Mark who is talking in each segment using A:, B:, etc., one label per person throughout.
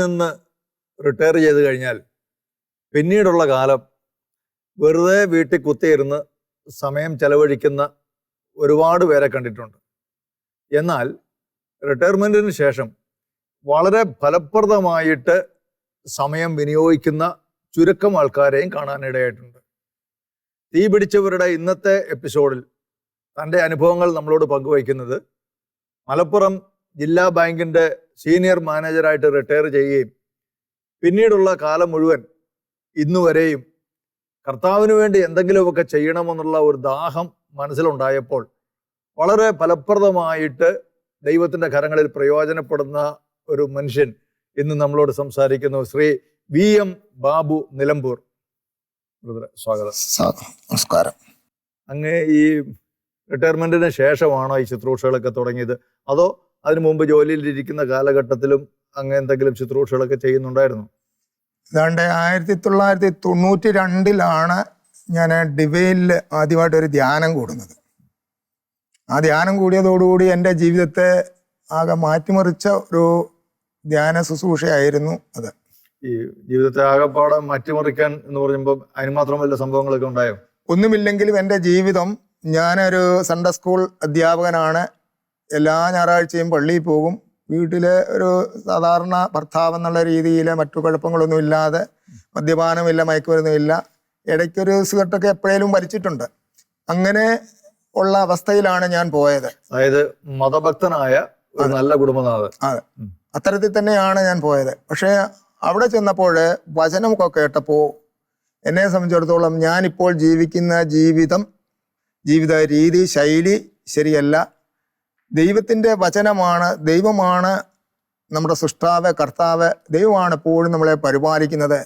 A: നിന്ന് റിട്ടയർ ചെയ്ത് കഴിഞ്ഞാൽ പിന്നീടുള്ള കാലം വെറുതെ വീട്ടിൽ കുത്തിയിരുന്ന് സമയം ചെലവഴിക്കുന്ന ഒരുപാട് പേരെ കണ്ടിട്ടുണ്ട്. എന്നാൽ റിട്ടയർമെന്റിന് ശേഷം വളരെ ഫലപ്രദമായിട്ട് സമയം വിനിയോഗിക്കുന്ന ചുരുക്കം ആൾക്കാരെയും കാണാനിടയായിട്ടുണ്ട്. തീ പിടിച്ചവരുടെ ഇന്നത്തെ എപ്പിസോഡിൽ തന്റെ അനുഭവങ്ങൾ നമ്മളോട് പങ്കുവയ്ക്കുന്നത് മലപ്പുറം ജില്ലാ ബാങ്കിന്റെ സീനിയർ മാനേജറായിട്ട് റിട്ടയർ ചെയ്യുകയും പിന്നീടുള്ള കാലം മുഴുവൻ ഇന്നുവരെയും കർത്താവിന് വേണ്ടി എന്തെങ്കിലുമൊക്കെ ചെയ്യണമെന്നുള്ള ഒരു ദാഹം മനസ്സിലുണ്ടായപ്പോൾ വളരെ ഫലപ്രദമായിട്ട് ദൈവത്തിന്റെ കരങ്ങളിൽ പ്രയോജനപ്പെടുന്ന ഒരു മനുഷ്യൻ ഇന്ന് നമ്മളോട് സംസാരിക്കുന്നു. Shri V M Babu Nilambur. സ്വാഗതം.
B: നമസ്കാരം.
A: അങ്ങ് ഈ റിട്ടയർമെന്റിന് ശേഷമാണോ ഈ ശുശ്രൂഷകളൊക്കെ തുടങ്ങിയത്? അതോ അതിനു മുമ്പ് ജോലിയിലിരിക്കുന്ന കാലഘട്ടത്തിലും അങ്ങനെ എന്തെങ്കിലും ശുശ്രൂഷകളൊക്കെ ചെയ്യുന്നുണ്ടായിരുന്നു.
B: ഏതാണ്ട് ആയിരത്തി തൊള്ളായിരത്തി തൊണ്ണൂറ്റി രണ്ടിലാണ് ഞാൻ ഡിവൈനിൽ ആദ്യമായിട്ട് ഒരു ധ്യാനം കൂടുന്നത്. ആ ധ്യാനം കൂടിയതോടുകൂടി എന്റെ ജീവിതത്തെ ആകെ മാറ്റിമറിച്ച ഒരു ധ്യാന ശുശ്രൂഷയായിരുന്നു അത്.
A: ഈ ജീവിതത്തെ ആകെപ്പാടെ മാറ്റിമറിക്കാൻ എന്ന് പറയുമ്പോൾ അതിന് മാത്രമല്ല സംഭവങ്ങളൊക്കെ ഉണ്ടായോ?
B: ഒന്നുമില്ലെങ്കിലും എന്റെ ജീവിതം ഞാനൊരു സൺഡേ സ്കൂൾ അധ്യാപകനാണ്. എല്ലാ ഞായറാഴ്ചയും പള്ളിയിൽ പോകും. വീട്ടിലെ ഒരു സാധാരണ ഭർത്താവ് എന്നുള്ള രീതിയിൽ മറ്റു കുഴപ്പങ്ങളൊന്നും ഇല്ലാതെ മദ്യപാനമില്ല മയക്കുമരുന്നുമില്ല. ഇടയ്ക്കൊരു സിഗരറ്റൊക്കെ എപ്പോഴേലും വലിച്ചിട്ടുണ്ട്. അങ്ങനെ ഉള്ള അവസ്ഥയിലാണ് ഞാൻ പോയത്.
A: അതായത് മതഭക്തനായ ഒരു നല്ല കുടുംബനാഥൻ.
B: അതെ. അത്തരത്തിൽ തന്നെയാണ് ഞാൻ പോയത്. പക്ഷേ അവിടെ ചെന്നപ്പോൾ വചനമൊക്കെ കേട്ടപ്പോൾ എന്നെ സംബന്ധിച്ചിടത്തോളം ഞാനിപ്പോൾ ജീവിക്കുന്ന ജീവിതം ജീവിത രീതി ശൈലി ശരിയല്ല. ദൈവത്തിന്റെ വചനമാണ് ദൈവമാണ് നമ്മുടെ സൃഷ്ടാവ് കർത്താവ് ദൈവമാണ് എപ്പോഴും നമ്മളെ പരിപാലിക്കുന്നത്.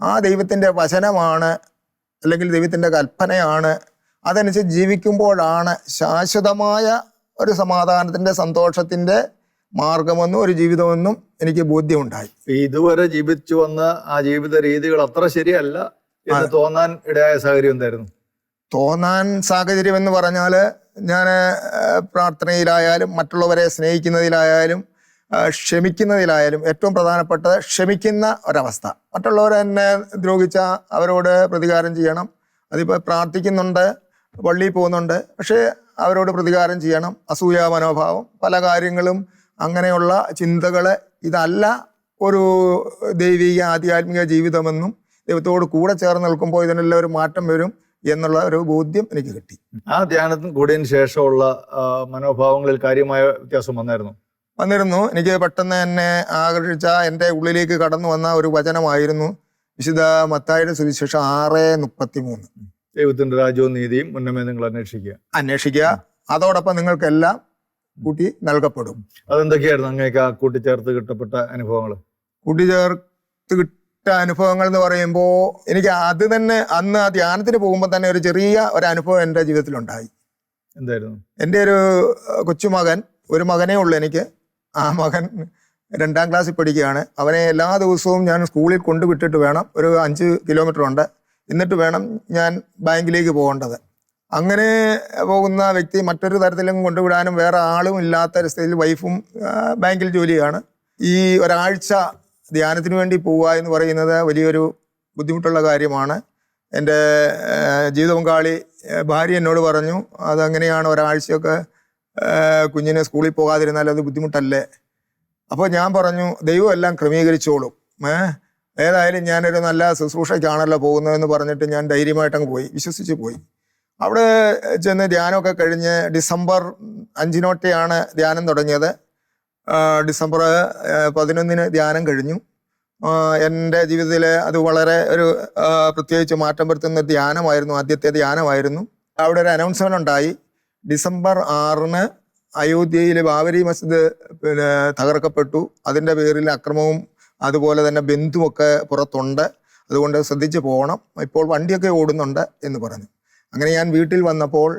B: ആ ദൈവത്തിന്റെ വചനമാണ് അല്ലെങ്കിൽ ദൈവത്തിന്റെ കൽപ്പനയാണ്. അതനുസരിച്ച് ജീവിക്കുമ്പോഴാണ് ശാശ്വതമായ ഒരു സമാധാനത്തിന്റെ സന്തോഷത്തിന്റെ മാർഗമെന്നും ഒരു ജീവിതമെന്നും എനിക്ക് ബോധ്യമുണ്ടായി.
A: ഇതുവരെ ജീവിച്ചു വന്ന ആ ജീവിത രീതികൾ അത്ര ശരിയല്ല എന്ന് തോന്നാൻ ഇടയായ സാഹചര്യം എന്തായിരുന്നു?
B: തോന്നാൻ സാഹചര്യം എന്ന് പറഞ്ഞാൽ ഞാൻ പ്രാർത്ഥനയിലായാലും മറ്റുള്ളവരെ സ്നേഹിക്കുന്നതിലായാലും ക്ഷമിക്കുന്നതിലായാലും ഏറ്റവും പ്രധാനപ്പെട്ടത് ക്ഷമിക്കുന്ന ഒരവസ്ഥ. മറ്റുള്ളവർ എന്നെ ദ്രോഹിച്ച അവരോട് പ്രതികാരം ചെയ്യണം. അതിപ്പോൾ പ്രാർത്ഥിക്കുന്നുണ്ട് പള്ളിയിൽ പോകുന്നുണ്ട്. പക്ഷേ അവരോട് പ്രതികാരം ചെയ്യണം. അസൂയ മനോഭാവം പല കാര്യങ്ങളും അങ്ങനെയുള്ള ചിന്തകൾ ഇതല്ല ഒരു ദൈവിക ആധ്യാത്മിക ജീവിതമെന്നും ദൈവത്തോട് കൂടെ ചേർന്ന് നിൽക്കുമ്പോൾ ഇതിനെല്ലാം ഒരു മാറ്റം വരും. എന്നുള്ള ഒരു ബോധ്യം എനിക്ക് കിട്ടി.
A: ആ ധ്യാനത്തിന് കൂടിയതിന് ശേഷമുള്ള മനോഭാവങ്ങളിൽ കാര്യമായ വ്യത്യാസം വന്നായിരുന്നു?
B: വന്നിരുന്നു. എനിക്ക് പെട്ടെന്ന് എന്നെ ആകർഷിച്ച എന്റെ ഉള്ളിലേക്ക് കടന്നു വന്ന ഒരു വചനമായിരുന്നു വിശുദ്ധ മത്തായുടെ സുവിശേഷം ആറ് മുപ്പത്തി മൂന്ന്
A: ദൈവത്തിന്റെ രാജ്യവും നീതിയും മുന്നമേ നിങ്ങൾ അന്വേഷിക്കുക.
B: അന്വേഷിക്കുക. അതോടൊപ്പം നിങ്ങൾക്കെല്ലാം കൂട്ടി നൽകപ്പെടും.
A: അതെന്തൊക്കെയായിരുന്നു അങ്ങേക്ക് ആ കൂട്ടിച്ചേർത്ത് കിട്ടപ്പെട്ട അനുഭവങ്ങൾ?
B: കൂട്ടിച്ചേർത്ത് കിട്ട അനുഭവങ്ങൾ എന്ന് പറയുമ്പോൾ എനിക്ക് അത് തന്നെ അന്ന് ആ ധ്യാനത്തിന് പോകുമ്പോൾ തന്നെ ഒരു ചെറിയ ഒരു അനുഭവം എന്റെ ജീവിതത്തിലുണ്ടായി.
A: എന്തായിരുന്നു?
B: എന്റെ ഒരു കൊച്ചുമകൻ ഒരു മകനേ ഉള്ളൂ എനിക്ക്. ആ മകൻ രണ്ടാം ക്ലാസ്സിൽ പഠിക്കുകയാണ്. അവനെ എല്ലാ ദിവസവും ഞാൻ സ്കൂളിൽ കൊണ്ടുവിട്ടിട്ട് വേണം. ഒരു അഞ്ച് കിലോമീറ്റർ ഉണ്ട്. എന്നിട്ട് വേണം ഞാൻ ബാങ്കിലേക്ക് പോകേണ്ടത്. അങ്ങനെ പോകുന്ന വ്യക്തി മറ്റൊരു തരത്തിലും കൊണ്ടുവിടാനും വേറെ ആളും ഇല്ലാത്ത ഒരു സ്ഥിതിയിൽ വൈഫും ബാങ്കിൽ ജോലിയാണ്. ഈ ഒരാഴ്ച ധ്യാനത്തിന് വേണ്ടി പോവുക എന്ന് പറയുന്നത് വലിയൊരു ബുദ്ധിമുട്ടുള്ള കാര്യമാണ്. എന്റെ ജീവിത പങ്കാളി ഭാര്യ എന്നോട് പറഞ്ഞു അതങ്ങനെയാണ് ഒരാഴ്ചയൊക്കെ കുഞ്ഞിനെ സ്കൂളിൽ പോകാതിരുന്നാൽ അത് ബുദ്ധിമുട്ടല്ലേ? അപ്പോൾ ഞാൻ പറഞ്ഞു ദൈവം എല്ലാം ക്രമീകരിച്ചോളും. ഏഹ് ഏതായാലും ഞാനൊരു നല്ല ശുശ്രൂഷയ്ക്കാണല്ലോ പോകുന്നതെന്ന് പറഞ്ഞിട്ട് ഞാൻ ധൈര്യമായിട്ടങ്ങ് പോയി വിശ്വസിച്ച് പോയി. അവിടെ ചെന്ന് ധ്യാനമൊക്കെ കഴിഞ്ഞ് ഡിസംബർ അഞ്ചിനോട്ടെയാണ് ധ്യാനം തുടങ്ങിയത്. ഡിസംബർ പതിനൊന്നിന് ധ്യാനം കഴിഞ്ഞു. എന്റെ ജീവിതത്തിലെ അത് വളരെ ഒരു പ്രത്യേകിച്ച് മാറ്റം വരുത്തുന്ന ധ്യാനമായിരുന്നു ആദ്യത്തെ ധ്യാനമായിരുന്നു. അവിടെ ഒരു അനൗൺസ്മെന്റ് ഉണ്ടായി. ഡിസംബർ ആറിന് അയോധ്യയിലെ ബാബരി മസ്ജിദ് പിന്നെ തകർക്കപ്പെട്ടു. അതിന്റെ പേരിൽ അക്രമവും അതുപോലെ തന്നെ ബന്ധുവൊക്കെ പുറത്തുണ്ട്. അതുകൊണ്ട് ശ്രദ്ധിച്ച് പോകണം. ഇപ്പോൾ വണ്ടിയൊക്കെ ഓടുന്നുണ്ട് എന്ന് പറഞ്ഞു. അങ്ങനെ ഞാൻ വീട്ടിൽ വന്നപ്പോൾ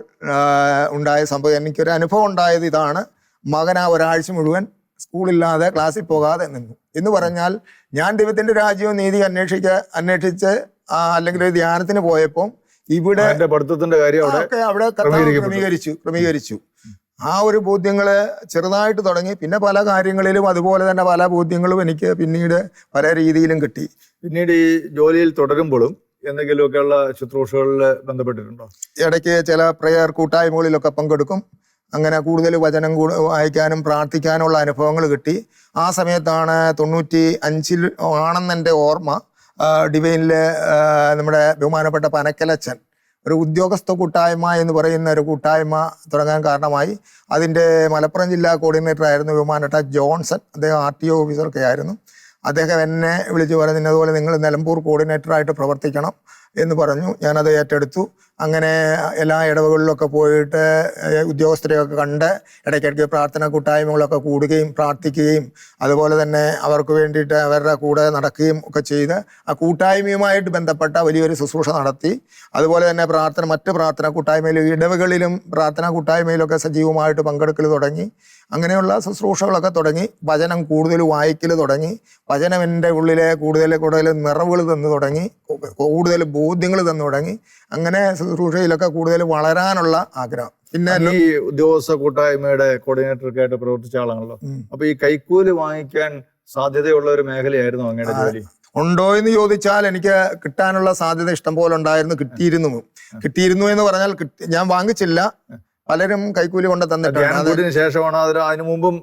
B: ഉണ്ടായ സംഭവം എനിക്കൊരു അനുഭവം ഉണ്ടായത് ഇതാണ്. മകൻ ആ ഒരാഴ്ച മുഴുവൻ സ്കൂളില്ലാതെ ക്ലാസ്സിൽ പോകാതെ നിന്നു. എന്ന് പറഞ്ഞാൽ ഞാൻ ദൈവത്തിന്റെ രാജ്യവും നീതി അന്വേഷിച്ച് അന്വേഷിച്ച് അല്ലെങ്കിൽ ഒരു ധ്യാനത്തിന് പോയപ്പോൾ ഇവിടെ
A: പഠിത്തത്തിന്റെ കാര്യം
B: ഒക്കെ അവിടെ ക്രമീകരിച്ചു ക്രമീകരിച്ചു. ആ ഒരു ബോധ്യങ്ങൾ ചെറുതായിട്ട് തുടങ്ങി. പിന്നെ പല കാര്യങ്ങളിലും അതുപോലെ തന്നെ പല ബോധ്യങ്ങളും എനിക്ക് പിന്നീട് പല രീതിയിലും കിട്ടി.
A: പിന്നീട് ഈ ജോലിയിൽ തുടരുമ്പോഴും എന്തെങ്കിലുമൊക്കെയുള്ള ശുശ്രൂഷകളിൽ ബന്ധപ്പെട്ടിട്ടുണ്ടോ?
B: ഇടയ്ക്ക് ചില പ്രയർ കൂട്ടായ്മകളിലൊക്കെ പങ്കെടുക്കും. അങ്ങനെ കൂടുതൽ വചനം വായിക്കാനും പ്രാർത്ഥിക്കാനുള്ള അനുഭവങ്ങൾ കിട്ടി. ആ സമയത്താണ് തൊണ്ണൂറ്റി അഞ്ചിൽ ആണെന്നെന്റെ ഓർമ്മ. ഡിവൈനിൽ നമ്മുടെ ബഹുമാനപ്പെട്ട പനക്കലച്ചൻ ഒരു ഉദ്യോഗസ്ഥ കൂട്ടായ്മ എന്ന് പറയുന്ന ഒരു കൂട്ടായ്മ തുടങ്ങാൻ കാരണമായി. അതിന്റെ മലപ്പുറം ജില്ലാ കോർഡിനേറ്റർ ആയിരുന്നു ബഹുമാനപ്പെട്ട ജോൺസൺ. അദ്ദേഹം ആർ ടി ഒ ഓഫീസറൊക്കെ ആയിരുന്നു. അദ്ദേഹം എന്നെ വിളിച്ചു പറഞ്ഞു ഇന്നതുപോലെ നിങ്ങൾ നിലമ്പൂർ കോർഡിനേറ്ററായിട്ട് പ്രവർത്തിക്കണം. എന്ന് പറഞ്ഞു. ഞാനത് ഏറ്റെടുത്തു. അങ്ങനെ എല്ലാ ഇടവകളിലൊക്കെ പോയിട്ട് ഉദ്യോഗസ്ഥരെയൊക്കെ കണ്ട് ഇടയ്ക്കിടയ്ക്ക് പ്രാർത്ഥന കൂട്ടായ്മകളൊക്കെ കൂടുകയും പ്രാർത്ഥിക്കുകയും അതുപോലെ തന്നെ അവർക്ക് വേണ്ടിയിട്ട് അവരുടെ കൂടെ നടക്കുകയും ഒക്കെ ചെയ്ത് ആ കൂട്ടായ്മയുമായിട്ട് ബന്ധപ്പെട്ട വലിയൊരു ശുശ്രൂഷ നടത്തി. അതുപോലെ തന്നെ പ്രാർത്ഥന മറ്റ് പ്രാർത്ഥന കൂട്ടായ്മയിലും ഇടവകളിലും പ്രാർത്ഥന കൂട്ടായ്മയിലൊക്കെ സജീവമായിട്ട് പങ്കെടുക്കൽ തുടങ്ങി. അങ്ങനെയുള്ള ശുശ്രൂഷകളൊക്കെ തുടങ്ങി. വചനം കൂടുതൽ വായിക്കൽ തുടങ്ങി. വചനം എന്റെ ഉള്ളിലെ കൂടുതൽ കൂടുതൽ നിറവുകൾ തന്നു തുടങ്ങി. കൂടുതൽ ബോധ്യങ്ങൾ തന്നു തുടങ്ങി. അങ്ങനെ ശുശ്രൂഷയിലൊക്കെ കൂടുതൽ വളരാനുള്ള ആഗ്രഹം. പിന്നെ
A: ഈ ഉദ്യോഗസ്ഥ കൂട്ടായ്മയുടെ കോർഡിനേറ്ററൊക്കെ ആയിട്ട് പ്രവർത്തിച്ച ആളാണല്ലോ. അപ്പൊ ഈ കൈക്കൂലി വാങ്ങിക്കാൻ സാധ്യതയുള്ള ഒരു മേഖലയായിരുന്നു അങ്ങയുടെ ജോലി.
B: ഉണ്ടോ എന്ന് ചോദിച്ചാൽ എനിക്ക് കിട്ടാനുള്ള സാധ്യത ഇഷ്ടം പോലെ ഉണ്ടായിരുന്നു കിട്ടിയിരുന്നു. കിട്ടിയിരുന്നു എന്ന് പറഞ്ഞാൽ ഞാൻ വാങ്ങിച്ചില്ല. പലരും കൈക്കൂലി കൊണ്ട് തന്നിട്ടുണ്ട്.
A: ശേഷമാണ് അതിന് അതിനു മുമ്പും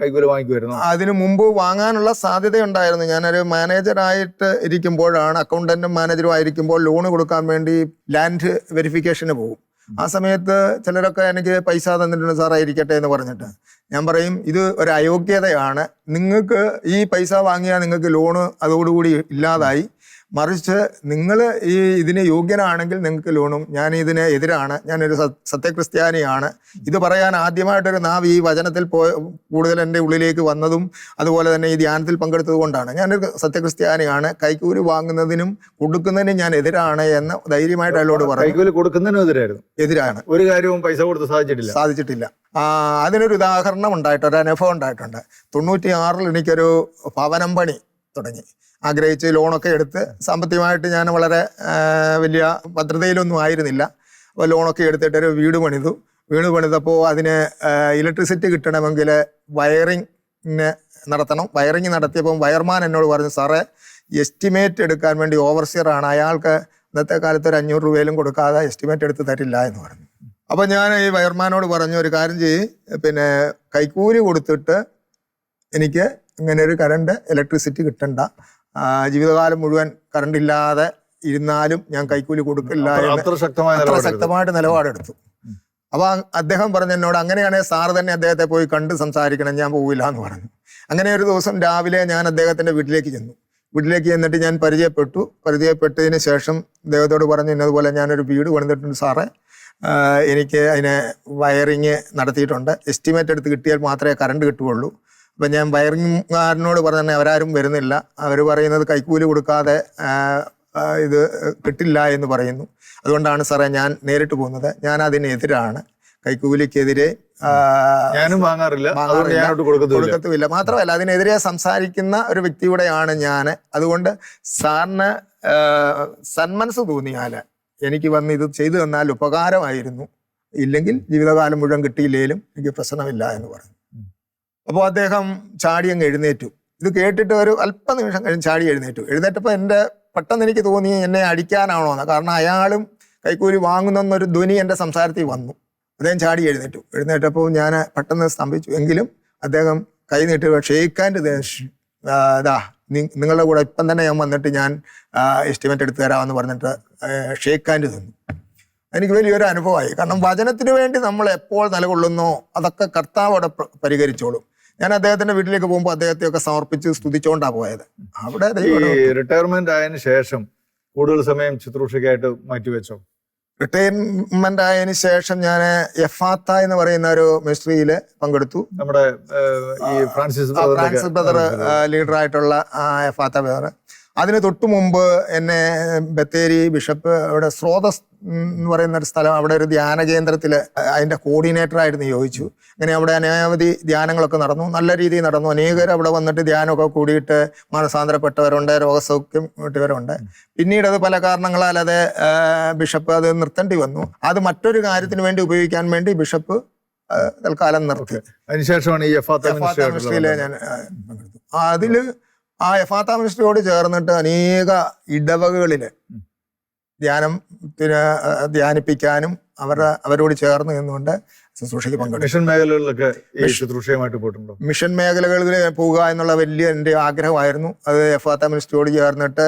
A: കൈക്കൂലി വാങ്ങിക്കുമായിരുന്നു?
B: അതിനു മുമ്പ് വാങ്ങാനുള്ള സാധ്യതയുണ്ടായിരുന്നു. ഞാനൊരു മാനേജറായിട്ട് ഇരിക്കുമ്പോഴാണ് അക്കൗണ്ടന്റും മാനേജറും ആയിരിക്കുമ്പോൾ ലോണ് കൊടുക്കാൻ വേണ്ടി ലാൻഡ് വെരിഫിക്കേഷന് പോകും. ആ സമയത്ത് ചിലരൊക്കെ എനിക്ക് പൈസ തന്നിട്ടുണ്ട് സാറേ ഇരിക്കട്ടെ എന്ന് പറഞ്ഞിട്ട്. ഞാൻ പറയും ഇത് ഒരു അയോഗ്യതയാണ്. നിങ്ങൾക്ക് ഈ പൈസ വാങ്ങിയാൽ നിങ്ങൾക്ക് ലോണ് അതോടുകൂടി ഇല്ലാതായി. മറിച്ച് നിങ്ങൾ ഈ ഇതിന് യോഗ്യനാണെങ്കിൽ നിങ്ങൾക്ക് ലോണും ഞാൻ ഇതിന് എതിരാണ് ഞാനൊരു സത്യക്രിസ്ത്യാനിയാണ്. ഇത് പറയാൻ ആദ്യമായിട്ടൊരു നാവ് ഈ വചനത്തിൽ പോ കൂടുതൽ എന്റെ ഉള്ളിലേക്ക് വന്നതും അതുപോലെ തന്നെ ഈ ധ്യാനത്തിൽ പങ്കെടുത്തത് കൊണ്ടാണ്. ഞാനൊരു സത്യക്രിസ്ത്യാനിയാണ് കൈക്കൂലി വാങ്ങുന്നതിനും കൊടുക്കുന്നതിനും ഞാൻ എതിരാണ് എന്ന് ധൈര്യമായിട്ട് അയാളോട് പറഞ്ഞു.
A: കൈക്കൂലി കൊടുക്കുന്നതിനും എതിരായിരുന്നു.
B: എതിരാണ്.
A: ഒരു കാര്യവും പൈസ കൊടുത്ത് സാധിച്ചിട്ടില്ല.
B: സാധിച്ചിട്ടില്ല. ആ, അതിനൊരു ഉദാഹരണം ഉണ്ടായിട്ട് ഒരു അനുഭവം ഉണ്ടായിട്ടുണ്ട്. തൊണ്ണൂറ്റി ആറിൽ എനിക്കൊരു ഭവനം പണി തുടങ്ങി. ആഗ്രഹിച്ച് ലോണൊക്കെ എടുത്ത് സാമ്പത്തികമായിട്ട് ഞാൻ വളരെ വലിയ ഭദ്രതയിലൊന്നും ആയിരുന്നില്ല. അപ്പോൾ ലോണൊക്കെ എടുത്തിട്ട് ഒരു വീട് പണിതു. വീട് പണിതപ്പോൾ അതിന് ഇലക്ട്രിസിറ്റി കിട്ടണമെങ്കിൽ വയറിങ് നടത്തണം. വയറിങ് നടത്തിയപ്പോൾ വയർമാൻ എന്നോട് പറഞ്ഞു സാറേ എസ്റ്റിമേറ്റ് എടുക്കാൻ വേണ്ടി ഓവർസിയറാണ് അയാൾക്ക് ഇന്നത്തെ കാലത്ത് ഒരു അഞ്ഞൂറ് രൂപയിലും കൊടുക്കാതെ എസ്റ്റിമേറ്റ് എടുത്ത് തരില്ല എന്ന് പറഞ്ഞു. അപ്പോൾ ഞാൻ ഈ വയർമാനോട് പറഞ്ഞു ഒരു കാര്യം ചെയ്യ്. പിന്നെ കൈക്കൂലി കൊടുത്തിട്ട് എനിക്ക് ഇങ്ങനെ ഒരു കറണ്ട് ഇലക്ട്രിസിറ്റി കിട്ടണ്ട. ജീവിതകാലം മുഴുവൻ കറണ്ട് ഇല്ലാതെ ഇരുന്നാലും ഞാൻ കൈക്കൂലി കൊടുക്കില്ല
A: അത്ര- ശക്തമായ
B: ശക്തമായിട്ട് നിലപാടെടുത്തു. അപ്പൊ അദ്ദേഹം പറഞ്ഞു എന്നോട് അങ്ങനെയാണെങ്കിൽ സാറ് തന്നെ അദ്ദേഹത്തെ പോയി കണ്ട് സംസാരിക്കണം ഞാൻ പോവില്ല എന്ന് പറഞ്ഞു. അങ്ങനെ ഒരു ദിവസം രാവിലെ ഞാൻ അദ്ദേഹത്തിന്റെ വീട്ടിലേക്ക് ചെന്നു. വീട്ടിലേക്ക് ചെന്നിട്ട് ഞാൻ പരിചയപ്പെട്ടു. പരിചയപ്പെട്ടതിന് ശേഷം അദ്ദേഹത്തോട് പറഞ്ഞു ഇന്നതുപോലെ ഞാനൊരു വീട് പണിതിട്ടുണ്ട് സാറേ. എനിക്ക് അതിനെ വയറിങ് നടത്തിയിട്ടുണ്ട്. എസ്റ്റിമേറ്റ് എടുത്ത് കിട്ടിയാൽ മാത്രമേ കറണ്ട് കിട്ടുകയുള്ളൂ. അപ്പം ഞാൻ വയറിംഗുകാരനോട് പറഞ്ഞ അവരാരും വരുന്നില്ല. അവർ പറയുന്നത് കൈക്കൂലി കൊടുക്കാതെ ഇത് കിട്ടില്ല എന്ന് പറയുന്നു. അതുകൊണ്ടാണ് സാറേ ഞാൻ നേരിട്ട് പോകുന്നത്. ഞാൻ അതിനെതിരാണ്. കൈക്കൂലിക്കെതിരെ
A: ഞാനും വാങ്ങാറില്ല.
B: കൊടുക്കത്തുമില്ല. മാത്രമല്ല അതിനെതിരെ സംസാരിക്കുന്ന ഒരു വ്യക്തിയുടെയാണ് ഞാൻ. അതുകൊണ്ട് സാറിന് സന്മനസ് തോന്നിയാൽ എനിക്ക് വന്ന് ഇത് ചെയ്തു തന്നാൽ ഉപകാരമായിരുന്നു. ഇല്ലെങ്കിൽ ജീവിതകാലം മുഴുവൻ കിട്ടിയില്ലേലും എനിക്ക് പ്രശ്നമില്ല എന്ന് പറഞ്ഞു. അപ്പോൾ അദ്ദേഹം ചാടി അങ്ങ് എഴുന്നേറ്റു. ഇത് കേട്ടിട്ട് ഒരു അല്പ നിമിഷം കഴിഞ്ഞ് ചാടി എഴുന്നേറ്റു. എഴുന്നേറ്റപ്പോൾ എന്റെ പെട്ടെന്ന് എനിക്ക് തോന്നി എന്നെ അടിക്കാനാണോ എന്ന്. കാരണം അയാളും കൈക്കൂലി വാങ്ങുന്നെന്നൊരു ധ്വനി എന്റെ സംസാരത്തിൽ വന്നു. അദ്ദേഹം ചാടി എഴുന്നേറ്റു. എഴുന്നേറ്റപ്പോൾ ഞാൻ പെട്ടെന്ന് സ്തംഭിച്ചു. എങ്കിലും അദ്ദേഹം കൈ നീട്ടി ഷെയ്ക്ക് ഹാൻഡ് ഇതാ നിങ്ങളുടെ കൂടെ ഇപ്പം തന്നെ ഞാൻ വന്നിട്ട് ഞാൻ എസ്റ്റിമേറ്റ് എടുത്തു തരാമെന്ന് പറഞ്ഞിട്ട് ഷേക്ക് ഹാൻഡ് തന്നു. എനിക്ക് വലിയൊരു അനുഭവമായി. കാരണം വചനത്തിന് വേണ്ടി നമ്മൾ എപ്പോൾ നിലകൊള്ളുന്നോ അതൊക്കെ കർത്താവ് അവിടെ പരിഹരിച്ചോളും. ഞാൻ അദ്ദേഹത്തിന്റെ വീട്ടിലേക്ക് പോകുമ്പോൾ അദ്ദേഹത്തെ ഒക്കെ സമർപ്പിച്ച് സ്തുതിച്ചുകൊണ്ടാണ് പോയത്. അവിടെ
A: റിട്ടയർമെന്റ് ആയതിനു ശേഷം കൂടുതൽ സമയം ശുശ്രൂഷയ്ക്കായിട്ട് മാറ്റിവെച്ചോ?
B: റിട്ടയർമെന്റ് ആയതിനു ശേഷം ഞാൻ എഫാത്ത എന്ന് പറയുന്ന ഒരു മിനിസ്ട്രിയിൽ പങ്കെടുത്തു.
A: നമ്മുടെ ഈ Francis
B: brother
A: leader
B: Francis brother ലീഡറായിട്ടുള്ള Ephphatha brother അതിന് തൊട്ടു മുമ്പ് എന്നെ ബത്തേരി ബിഷപ്പ് അവിടെ സ്രോതസ് എന്ന് പറയുന്ന ഒരു സ്ഥലം അവിടെ ഒരു ധ്യാന കേന്ദ്രത്തിൽ അതിന്റെ കോർഡിനേറ്ററായിരുന്നു ചോദിച്ചു. അങ്ങനെ അവിടെ അനവധി ധ്യാനങ്ങളൊക്കെ നടന്നു. നല്ല രീതിയിൽ നടന്നു. അനേകർ അവിടെ വന്നിട്ട് ധ്യാനമൊക്കെ കൂടിയിട്ട് മാനസാന്തരപ്പെട്ടവരുണ്ട് രോഗസൗഖ്യം കിട്ടിയവരുണ്ട്. പിന്നീട് അത് പല കാരണങ്ങളാൽ അത് ബിഷപ്പ് അത് നിർത്തേണ്ടി വന്നു. അത് മറ്റൊരു കാര്യത്തിന് വേണ്ടി ഉപയോഗിക്കാൻ വേണ്ടി ബിഷപ്പ് തൽക്കാലം നിർത്തി.
A: അതിനുശേഷമാണ് ഈ മിനിസ്ട്രി
B: ഞാൻ പങ്കെടുത്തു. അതിൽ ആ എഫാത്ത മിനിസ്ട്രിയോട് ചേർന്നിട്ട് അനേക ഇടവകകളിൽ ധ്യാനത്തിന് ധ്യാനിപ്പിക്കാനും അവരുടെ അവരോട് ചേർന്ന് നിന്നുകൊണ്ട് ശുശ്രൂഷയ്ക്ക് പങ്കെടുക്കും
A: മിഷൻ മേഖലകളിലൊക്കെ ശുശ്രൂഷയുമായിട്ട് പോയിട്ടുണ്ടോ?
B: മിഷൻ മേഖലകളിൽ പോവുക എന്നുള്ള വലിയ എന്റെ ആഗ്രഹമായിരുന്നു. അത് എഫാത്ത മിനിസ്ട്രിയോട് ചേർന്നിട്ട്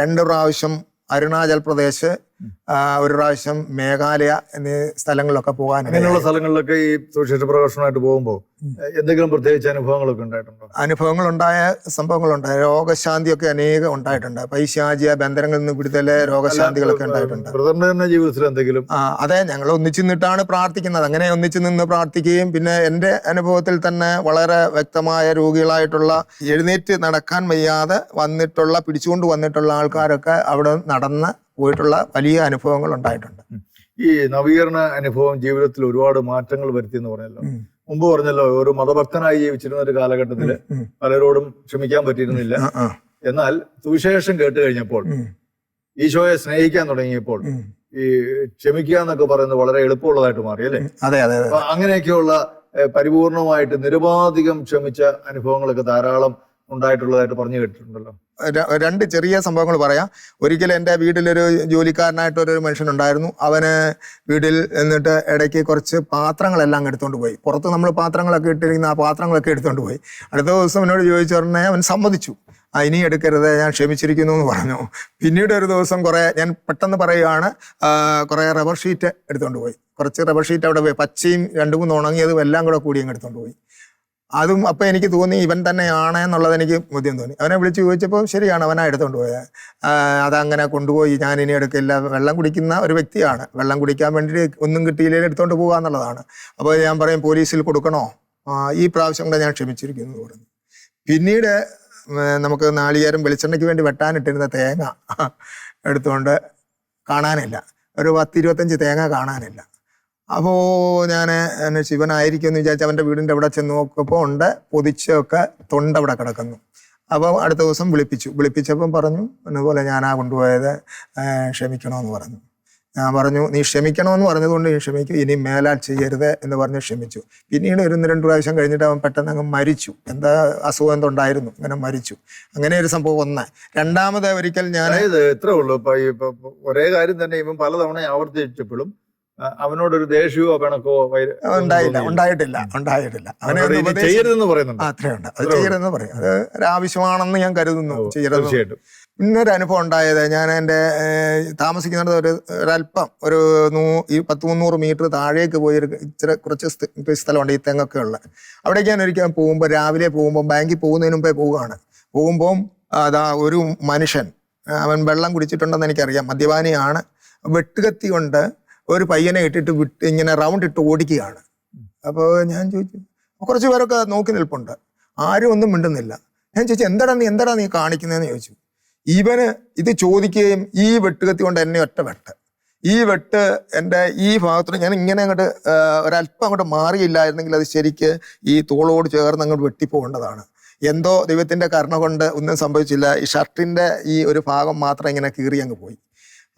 B: രണ്ട് പ്രാവശ്യം അരുണാചൽ പ്രദേശ് ഒരു പ്രാവശ്യം മേഘാലയ എന്നീ സ്ഥലങ്ങളിലൊക്കെ പോകാൻ
A: അങ്ങനെയുള്ള സ്ഥലങ്ങളിലൊക്കെ ഈ സുവിശേഷ പ്രകാശനമായിട്ട് പോകുമ്പോൾ എന്തെങ്കിലും പ്രത്യേകിച്ച് അനുഭവങ്ങളൊക്കെ ഉണ്ടായിട്ടുണ്ടോ?
B: അനുഭവങ്ങൾ ഉണ്ടായ സംഭവങ്ങളുണ്ടായ രോഗശാന്തിയൊക്കെ അനേകം ഉണ്ടായിട്ടുണ്ട്. പൈശാചിയ ബന്ധനങ്ങളിൽ നിന്ന് വിടുതൽ രോഗശാന്തികളൊക്കെ ഉണ്ടായിട്ടുണ്ട്.
A: ബ്രദറിന്റെ ജീവിതത്തിൽ എന്തെങ്കിലും?
B: ആ അതെ ഞങ്ങൾ ഒന്നിച്ചു നിന്നിട്ടാണ് പ്രാർത്ഥിക്കുന്നത്. അങ്ങനെ ഒന്നിച്ചു നിന്ന് പ്രാർത്ഥിക്കുകയും പിന്നെ എന്റെ അനുഭവത്തിൽ തന്നെ വളരെ വ്യക്തമായ രോഗികളായിട്ടുള്ള എഴുന്നേറ്റ് നടക്കാൻ വയ്യാതെ വന്നിട്ടുള്ള പിടിച്ചുകൊണ്ട് വന്നിട്ടുള്ള ആൾക്കാരൊക്കെ അവിടെ നടന്ന് പോയിട്ടുള്ള വലിയ അനുഭവങ്ങൾ ഉണ്ടായിട്ടുണ്ട്.
A: ഈ നവീകരണ അനുഭവം ജീവിതത്തിൽ ഒരുപാട് മാറ്റങ്ങൾ വരുത്തി എന്ന് പറഞ്ഞല്ലോ. മുമ്പ് പറഞ്ഞല്ലോ ഒരു മതഭക്തനായി ജീവിച്ചിരുന്ന ഒരു കാലഘട്ടത്തിൽ പലരോടും ക്ഷമിക്കാൻ പറ്റിയിരുന്നില്ല. എന്നാൽ സുവിശേഷം കേട്ട് കഴിഞ്ഞപ്പോൾ ഈശോയെ സ്നേഹിക്കാൻ തുടങ്ങിയപ്പോൾ ഈ ക്ഷമിക്കുക എന്നൊക്കെ പറയുന്നത് വളരെ എളുപ്പമുള്ളതായിട്ട് മാറി അല്ലേ?
B: അതെ അതെ
A: അങ്ങനെയൊക്കെയുള്ള പരിപൂർണമായിട്ട് നിരുപാധികം ക്ഷമിച്ച അനുഭവങ്ങളൊക്കെ ധാരാളം ഉണ്ടായിട്ടുള്ളതായിട്ട് പറഞ്ഞു കേട്ടിട്ടുണ്ടല്ലോ.
B: രണ്ട് ചെറിയ സംഭവങ്ങൾ പറയാം. ഒരിക്കൽ എന്റെ വീട്ടിലൊരു ജോലിക്കാരനായിട്ട് ഒരു മനുഷ്യൻ ഉണ്ടായിരുന്നു. അവന് വീട്ടിൽ എന്നിട്ട് ഇടയ്ക്ക് കുറച്ച് പാത്രങ്ങളെല്ലാം എടുത്തുകൊണ്ട് പോയി. പുറത്ത് നമ്മൾ പാത്രങ്ങളൊക്കെ ഇട്ടിരിക്കുന്ന ആ പാത്രങ്ങളൊക്കെ എടുത്തുകൊണ്ട് പോയി. അടുത്ത ദിവസം എന്നോട് ചോദിച്ചു പറഞ്ഞാൽ അവൻ സമ്മതിച്ചു. ആ ഇനി എടുക്കരുത് ഞാൻ ക്ഷമിച്ചിരിക്കുന്നു എന്ന് പറഞ്ഞു. പിന്നീട് ഒരു ദിവസം കുറേ ഞാൻ പെട്ടെന്ന് പറയുകയാണ് കുറേ റബ്ബർ ഷീറ്റ് എടുത്തുകൊണ്ട് പോയി. കുറച്ച് റബ്ബർ ഷീറ്റ് അവിടെ പോയി. പച്ചയും രണ്ടു മൂന്ന് ഉണങ്ങിയതും എല്ലാം കൂടെ കൂടി അങ്ങ് എടുത്തുകൊണ്ട് പോയി. അതും അപ്പൊ എനിക്ക് തോന്നി ഇവൻ തന്നെയാണ് എന്നുള്ളത് എനിക്ക് ബോധ്യം തോന്നി. അവനെ വിളിച്ച് ചോദിച്ചപ്പോൾ ശരിയാണ് അവനാ എടുത്തുകൊണ്ട് പോയത് അതങ്ങനെ കൊണ്ടുപോയി ഞാൻ ഇനി എടുക്കില്ല. വെള്ളം കുടിക്കുന്ന ഒരു വ്യക്തിയാണ്. വെള്ളം കുടിക്കാൻ വേണ്ടി ഒന്നും കിട്ടിയില്ലെങ്കിൽ എടുത്തുകൊണ്ട് പോകുക എന്നുള്ളതാണ്. അപ്പോൾ ഞാൻ പറയും പോലീസിൽ കൊടുക്കണോ? ഈ പ്രാവശ്യം കൂടെ ഞാൻ ക്ഷമിച്ചിരിക്കുന്നു എന്ന് പറഞ്ഞു. പിന്നീട് നമുക്ക് നാളികേരം വെളിച്ചെണ്ണയ്ക്ക് വേണ്ടി വെട്ടാനിട്ടിരുന്ന തേങ്ങ എടുത്തുകൊണ്ട് കാണാനില്ല. ഒരു പത്ത് ഇരുപത്തഞ്ച് തേങ്ങ കാണാനില്ല. അപ്പോൾ ഞാൻ എന്നെ ശിവനായിരിക്കും എന്ന് വിചാരിച്ച് അവന്റെ വീടിന്റെ അവിടെ ചെന്ന് നോക്കിയപ്പോൾ ഉണ്ട്. പൊതിച്ചൊക്കെ തൊണ്ട അവിടെ കിടക്കുന്നു. അപ്പോൾ അടുത്ത ദിവസം വിളിപ്പിച്ചു. വിളിപ്പിച്ചപ്പം പറഞ്ഞു ഞാനാ കൊണ്ടുപോയത്. ആ, ക്ഷമിക്കണമെന്ന് പറഞ്ഞു. ഞാൻ പറഞ്ഞു നീ ക്ഷമിക്കണമെന്ന് പറഞ്ഞതുകൊണ്ട് നീ ക്ഷമിക്കും. ഇനി മേലാൽ ചെയ്യരുത് എന്ന് പറഞ്ഞ് ക്ഷമിച്ചു. പിന്നീട് ഒരു രണ്ട് പ്രാവശ്യം കഴിഞ്ഞിട്ട് അവൻ പെട്ടെന്ന് അങ്ങ് മരിച്ചു. എന്താ അസുഖം എന്തുണ്ടായിരുന്നു? അങ്ങനെ മരിച്ചു. അങ്ങനെ ഒരു സംഭവം ഒന്ന് രണ്ടാമത് ഒരിക്കൽ ഞാൻ
A: ഇത് എത്ര ഉള്ളൂ? ഒരേ കാര്യം തന്നെ ഇവൻ പലതവണ ആവർത്തിച്ചപ്പോഴും അവനോടൊരു ദേഷ്യമോ പിണക്കോ
B: ഉണ്ടായില്ല ഉണ്ടായിട്ടില്ല ഉണ്ടായിട്ടില്ല. അവനെ
A: ചെയ്യരുതെന്ന് പറയുന്നുണ്ട്?
B: അത്രേ അത്രയുണ്ട്. അത് ചെയ്യരുതെന്ന് പറയും. അത് ഒരാവശ്യമാണെന്ന് ഞാൻ കരുതുന്നു പിന്നെ
A: തീർച്ചയായിട്ടും.
B: പിന്നൊരു അനുഭവം ഉണ്ടായത് ഞാൻ എന്റെ താമസിക്കുന്നിടത്ത് ഒരു ഒരല്പം ഒരു നൂ ഈ പത്ത് മുന്നൂറ് മീറ്റർ താഴേക്ക് പോയി ഒരു ഇച്ചിരി കുറച്ച് സ്ഥ- സ്ഥലമുണ്ട് ഈ തെങ്ങൊക്കെ ഉള്ള. അവിടേക്ക് ഞാൻ ഒരിക്കൽ പോകുമ്പോൾ രാവിലെ പോകുമ്പോൾ ബാങ്കിൽ പോകുന്നതിന് മുമ്പേ പോവുകയാണ്. പോകുമ്പോൾ അതാ ഒരു മനുഷ്യൻ അവൻ വെള്ളം കുടിച്ചിട്ടുണ്ടെന്ന് എനിക്കറിയാം. മദ്യപാനിയാണ്. വെട്ടുകത്തി കൊണ്ട് ഒരു പയ്യനെ ഇട്ടിട്ട് വിട്ട് ഇങ്ങനെ റൗണ്ട് ഇട്ട് ഓടിക്കുകയാണ്. അപ്പോൾ ഞാൻ ചോദിച്ചു കുറച്ച് പേരൊക്കെ നോക്കി നിൽപ്പുണ്ട്. ആരും ഒന്നും മിണ്ടുന്നില്ല. ഞാൻ ചോദിച്ചു എന്താടാ നീ എന്താടാ നീ കാണിക്കുന്നതെന്ന് ചോദിച്ചു. ഇവന് ഇത് ചോദിക്കുകയും ഈ വെട്ടുകത്തി കൊണ്ട് എന്നെ ഒറ്റ വെട്ട്. ഈ വെട്ട് എന്റെ ഈ ഭാഗത്ത് ഞാൻ ഇങ്ങനെ അങ്ങോട്ട് ഒരല്പം അങ്ങോട്ട് മാറിയില്ലായിരുന്നെങ്കിൽ അത് ശരിക്ക് ഈ തോളോട് ചേർന്ന് അങ്ങോട്ട് വെട്ടിപ്പോകേണ്ടതാണ്. എന്തോ ദൈവത്തിന്റെ കരുണ കൊണ്ട് ഒന്നും സംഭവിച്ചില്ല. ഈ ഷർട്ടിന്റെ ഈ ഒരു ഭാഗം മാത്രം ഇങ്ങനെ കീറി അങ്ങ് പോയി.